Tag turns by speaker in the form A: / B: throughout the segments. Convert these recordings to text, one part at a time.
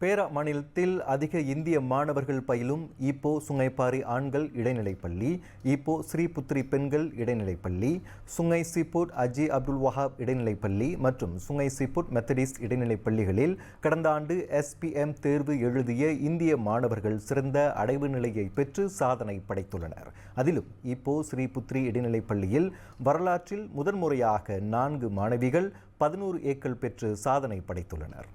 A: பேரா மாநிலத்தில் அதிக இந்திய மாணவர்கள் பயிலும் ஈப்போ சுங்கைப்பாரி ஆண்கள் இடைநிலைப்பள்ளி இப்போ ஈப்போ ஸ்ரீபுத்ரி பெண்கள் இடைநிலைப்பள்ளி Sungai Siput Haji Abdul Wahab இடைநிலைப்பள்ளி மற்றும் சுங்கை சிபுட் மெத்தடிஸ்ட் இடைநிலைப் பள்ளிகளில் கடந்த ஆண்டு எஸ்பிஎம் தேர்வு எழுதிய இந்திய மாணவர்கள் சிறந்த அடைவு நிலையை பெற்று சாதனை படைத்துள்ளனர். அதிலும் இப்போ ஸ்ரீபுத்ரி இடைநிலைப் பள்ளியில் வரலாற்றில் முதன்முறையாக நான்கு மாணவிகள் பதினோரு ஏக்கள் பெற்று சாதனை படைத்துள்ளனர்.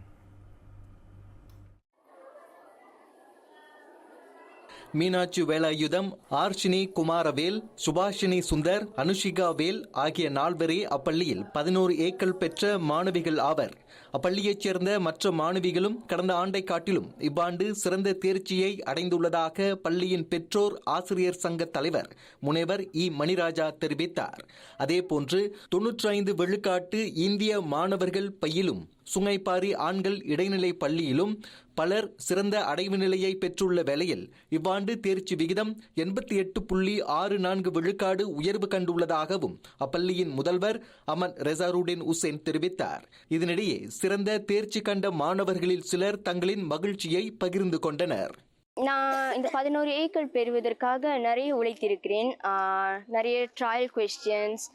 B: மீனாட்சி வேலாயுதம் ஆர்ஷினி குமாரவேல் சுபாஷினி சுந்தர் அனுஷிகா வேல் ஆகிய நால்வரே அப்பள்ளியில் பதினோரு ஏக்கள் பெற்ற மாணவிகள் ஆவர். அப்பள்ளியைச் சேர்ந்த மற்ற மாணவிகளும் கடந்த ஆண்டை காட்டிலும் இவ்வாண்டு சிறந்த தேர்ச்சியை அடைந்துள்ளதாக பள்ளியின் பெற்றோர் ஆசிரியர் சங்க தலைவர் முனைவர் இ. மணிராஜா தெரிவித்தார். அதேபோன்று தொன்னூற்றி ஐந்து விழுக்காட்டு இந்திய மாணவர்கள் பயிலும் சுங்கைப்பாரி ஆண்கள் இடைநிலை பள்ளியிலும் பலர் சிறந்த அடைவு நிலையை பெற்றுள்ள வேளையில் இவ்வாண்டு தேர்ச்சி விகிதம் எண்பத்தி எட்டு புள்ளி ஆறு நான்கு விழுக்காடு உயர்வு கண்டுள்ளதாகவும் அப்பள்ளியின் முதல்வர் அமன் ரெசாருடின் உசேன் தெரிவித்தார். இதனிடையே சிறந்த தேர்ச்சி கண்ட மாணவர்களில் சிலர் தங்களின் மகிழ்ச்சியை பகிர்ந்து கொண்டனர்.
C: நான் இந்த பதினோரு ஏக்கள் பெறுவதற்காக நிறைய உழைத்திருக்கிறேன். நிறைய ட்ரையல் கொஸ்டின்ஸ்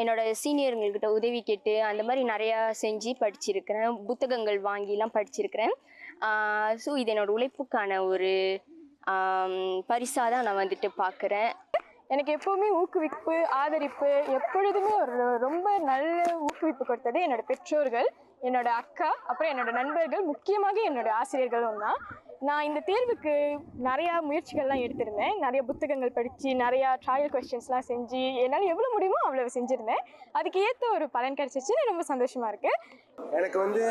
C: என்னோட சீனியருங்கள்கிட்ட உதவி கேட்டு அந்த மாதிரி நிறையா செஞ்சு படிச்சிருக்கிறேன். புத்தகங்கள் வாங்கிலாம் படிச்சிருக்கிறேன். ஸோ இது என்னோட உழைப்புக்கான ஒரு பரிசாக தான் நான் வந்துட்டு பார்க்குறேன்
D: எனக்கு எப்போவுமே ஊக்குவிப்பு ஆதரிப்பு எப்பொழுதுமே ஒரு ரொம்ப நல்ல ஊக்குவிப்பு கொடுத்தது என்னோட பெற்றோர்கள் என்னோட அக்கா அப்புறம் என்னோட நண்பர்கள் முக்கியமாக என்னோட ஆசிரியர்களும் தான். நான் இந்த தேர்வுக்கு நிறையா முயற்சிகள்லாம் எடுத்திருந்தேன். நிறைய புத்தகங்கள் படித்து நிறையா ட்ரையல் கொஸ்டின்ஸ்லாம் செஞ்சு என்னால் எவ்வளோ முடியுமோ அவ்வளோ செஞ்சுருந்தேன். அதுக்கு ஏற்ற ஒரு பலன் கிடச்சிச்சு ரொம்ப சந்தோஷமாக இருக்குது
E: எனக்கு வந்து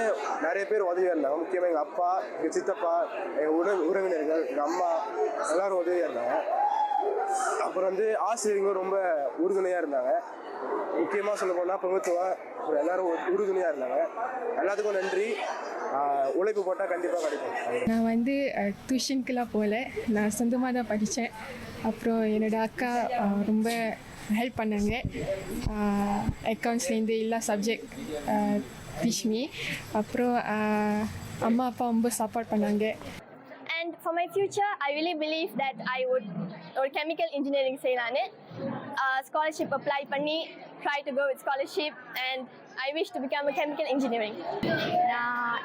E: நிறைய பேர் உதவியாக இருந்தாங்க. முக்கியமாக எங்கள் அப்பா எங்கள் சித்தப்பா எங்கள் உட உறவினர்கள் எங்கள் அம்மா எல்லாரும் உதவியாக இருந்தாங்க. அப்புறம் வந்து ஆசிரியர்களும் ரொம்ப உறுதுணையாக இருந்தாங்க. முக்கியமாக சொல்ல போனால் பிரபுத்துவம் அப்புறம் எல்லாரும் உறுதுணையாக இருந்தாங்க. எல்லாத்துக்கும் நன்றி. உழைப்பு போட்டால் கண்டிப்பாக கிடைக்கும்.
F: நான் வந்து டியூஷனுக்கெலாம் போகல. நான் சொந்தமாக தான் படித்தேன் அப்புறம் என்னோட அக்கா ரொம்ப ஹெல்ப் பண்ணாங்க. அக்கௌண்ட்ஸ்லேருந்து எல்லா சப்ஜெக்ட் டீச்மி அப்புறம் அம்மா அப்பா ரொம்ப சப்போர்ட் பண்ணாங்க.
G: And for my future, I really believe that I would or chemical engineering செய்யலான்னு ஸ்காலர்ஷிப் அப்ளை பண்ணி try to go with scholarship and I wish to become a chemical engineering.
H: நான்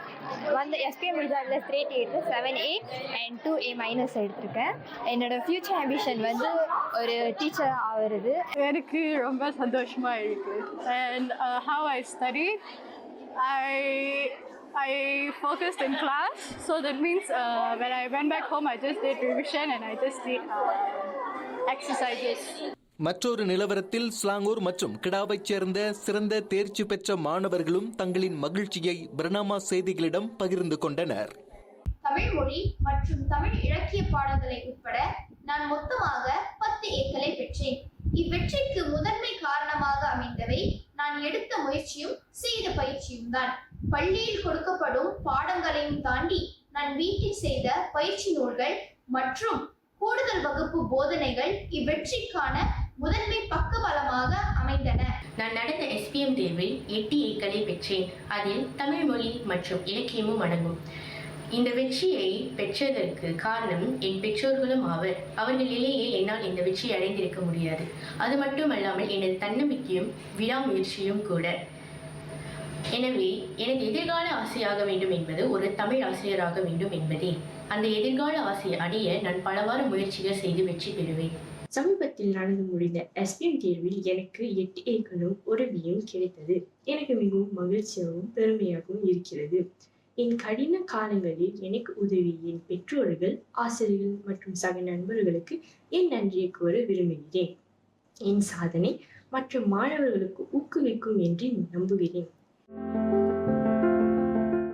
H: வந்து எஸ்பிஎம் ரிசல்ட்டில் ஸ்ட்ரேட் எடுத்து seven A and two A minus எடுத்திருக்கேன் என்னோட future ambition வந்து ஒரு teacher ஆகிறது
I: எனக்கு ரொம்ப சந்தோஷமா இருக்கு and uh, how I studied I I focused in class so that means uh, when I went back home I just did revision and I just did uh, exercises
B: மற்றொரு நிலவரத்தில் ஸ்லாங்கூர் மற்றும் கிடாவைச் சேர்ந்த சிறந்த தேர்ச்சி பெற்ற மாணவர்களும் தங்களின் மகிழ்ச்சியை பிரணாமா செய்திகளிடம் பகிர்ந்து கொண்டனர்.
J: தமிழ் மொழி மற்றும் தமிழ் இலக்கிய பாடங்களை உட்பட நான் மொத்தமாக பத்து ஏக்களை பெற்றேன். இவ்வெற்றிக்கு முதன்மை காரணமாக அமைந்தவை நான் எடுத்த முயற்சியும் செய்த பயிற்சியும் தான். பள்ளியில் கொடுக்கப்படும் பாடங்களையும் தாண்டி நான் வீட்டில் செய்த பயிற்சி நூல்கள் மற்றும் கூடுதல் வகுப்பு போதனைகள் இவ்வெற்றிக்கான முதன்மை பக்கபலமாக அமைந்தன.
K: நான் நடந்த எஸ்பிஎம் தேர்வில் எட்டு ஏக்களை பெற்றேன். அதில் தமிழ் மொழி மற்றும் இலக்கியமும் அடங்கும். இந்த வெற்றியை பெற்றதற்கு காரணம் என் பெற்றோர்களும் ஆவர். அவர்கள் இல்லையே என்னால் இந்த வெற்றியை அடைந்திருக்க முடியாது. அது மட்டுமல்லாமல் எனது தன்னம்பிக்கையும் விடாமுயற்சியும் கூட. எனவே எனது எதிர்கால ஆசையாக வேண்டும் என்பது ஒரு தமிழ் ஆசிரியராக வேண்டும் என்பதே. அந்த எதிர்கால ஆசையை அடைய நான் பலவாறு முயற்சிகள் செய்து வெற்றி பெறுவேன்.
L: சமீபத்தில் நடந்து முடிந்த எஸ்பிஎம் தேர்வில் எனக்கு எட்டு ஏக்களும் உதவியும் கிடைத்தது. எனக்கு மிகவும் மகிழ்ச்சியாகவும் பெருமையாகவும் இருக்கிறது. என் கடின காலங்களில் எனக்கு உதவி என் பெற்றோர்கள் ஆசிரியர்கள் மற்றும் சக நண்பர்களுக்கு என் நன்றியை கூற விரும்புகிறேன். என் சாதனை மற்ற மாணவர்களுக்கு ஊக்குவிக்கும் என்று நம்புகிறேன். Thank you.